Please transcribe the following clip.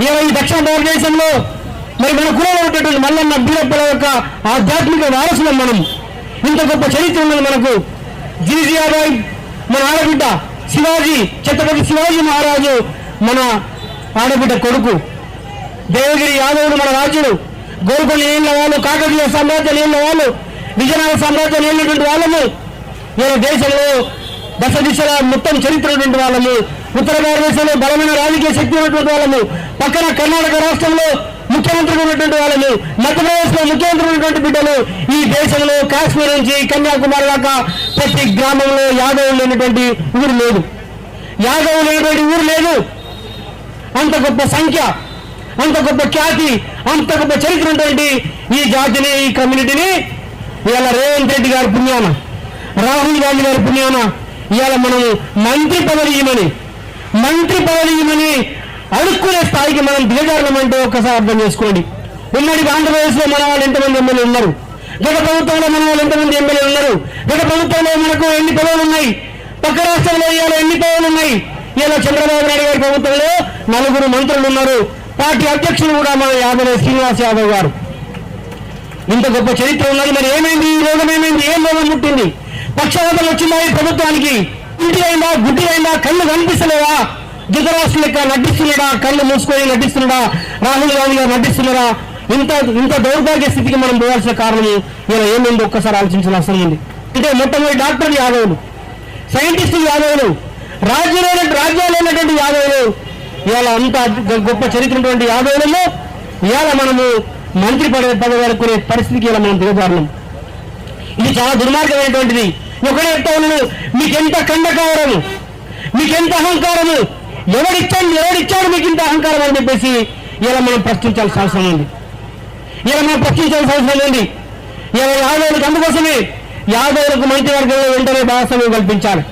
మేము ఈ దక్షిణ భారతదేశంలో మరి మన కులంలో ఉన్నటువంటి మల్లన్న బీరప్పల యొక్క ఆధ్యాత్మిక వారసులం మనం. ఇంత గొప్ప చరిత్ర ఉన్నది మనకు. జీజీఆబాయ్ మన ఆడబిడ్డ శివాజీ ఛత్రపతి శివాజీ మహారాజు మన ఆడబిడ్డ కొడుకు. దేవగిరి యాదవుడు మన రాజుడు. గోల్కొండ నీళ్ళ వాళ్ళు కాకతీయ సామ్రాజ్యం నీళ్ళ వాళ్ళు విజయనగర సామ్రాజ్యం నీళ్ళటువంటి వాళ్ళము. మన దేశంలో దశ దిశల మొత్తం చరిత్ర ఉన్నటువంటి వాళ్ళము. ఉత్తర భారతదేశంలో బలమైన రాజకీయ శక్తి ఉన్నటువంటి వాళ్ళము పక్కన కర్ణాటక రాష్ట్రంలో ముఖ్యమంత్రి ఉన్నటువంటి వాళ్ళము మధ్యప్రదేశ్లో ముఖ్యమంత్రి ఉన్నటువంటి బిడ్డలు ఈ దేశంలో కాశ్మీర్ నుంచి కన్యాకుమారి దాకా ప్రతి గ్రామంలో యాదవులు లేనటువంటి ఊరు లేదు. యాదవులు లేనటువంటి ఊరు లేదు. అంత గొప్ప సంఖ్య అంత గొప్ప ఖ్యాతి అంత గొప్ప చరిత్ర ఉన్నటువంటి ఈ జాతిని ఈ కమ్యూనిటీని ఇవాళ రేవంత్ రెడ్డి గారి పుణ్యాన రాహుల్ గాంధీ గారి పుణ్యాన ఇవాళ మనము మంత్రి పదవి ఇవ్వమని మంత్రి పదవి అడుక్కునే స్థాయికి మనం దిగజారమంటే ఒక్కసారి అర్థం చేసుకోండి. ఉమ్మడి ఆంధ్రప్రదేశ్లో మన వాళ్ళు ఎంతమంది ఎమ్మెల్యే ఉన్నారు? గత ప్రభుత్వంలో మన వాళ్ళు ఎంతమంది ఎమ్మెల్యే ఉన్నారు? గత ప్రభుత్వంలో మనకు ఎన్ని పదవులు ఉన్నాయి? పక్క రాష్ట్రంలో ఇవాళ ఎన్ని పదవులు ఉన్నాయి? ఇవాళ చంద్రబాబు నాయుడు గారి ప్రభుత్వంలో నలుగురు మంత్రులు ఉన్నారు. పార్టీ అధ్యక్షులు కూడా మన యాదవ్ శ్రీనివాస్ యాదవ్ గారు. ఇంత గొప్ప చరిత్ర ఉన్నది. మరి ఏమైంది? ఈ రోగం ఏమైంది? ఏం రోగం ముట్టింది పక్షవాతం వచ్చిందా ఈ ప్రభుత్వానికి? ఇంటి అయిందా గుడ్డి అయిందా కళ్ళు కనిపిస్తలేదా? ధృతరాష్ట్ర లెక్క నటిస్తున్నాడా? కళ్ళు మూసుకొని నటిస్తున్నాడా? రాహుల్ గాంధీ గారు నటిస్తున్నారా? ఇంత ఇంత దౌర్భాగ్య స్థితికి మనం పోవాల్సిన కారణం ఇలా ఏముంది ఒక్కసారి ఆలోచించిన అవసరం ఉంది. అంటే మొట్టమొదటి డాక్టర్లు యాదవులు సైంటిస్టులు యాదవులు రాజ్యాలైన రాజ్యాలు అయినటువంటి యాదవులు ఇవాళ అంత గొప్ప చరిత్ర ఉన్నటువంటి యాదవులలో ఇవాళ మనము మంత్రి పదవి పదవి అనుకునే పరిస్థితికి ఇలా మనం దిగజారున్నాం ఇది చాలా దుర్మార్గమైనటువంటిది. ఒకడే చెప్తా మీకెంత కండకారము మీకెంత అహంకారము? ఎవడిచ్చాడు ఎవడిచ్చాడు మీకు ఇంత అహంకారం? అని చెప్పేసి ఇలా మనం ప్రశ్నించాల్సిన అవసరం ఉంది. ఇలా మనం ప్రశ్నించాల్సిన అవసరం ఉంది. ఇలా యాదవులకు అందుకోసమే యాదవులకు మంత్రివర్గంలో వెంటనే భాగస్వామ్యం కల్పించాలి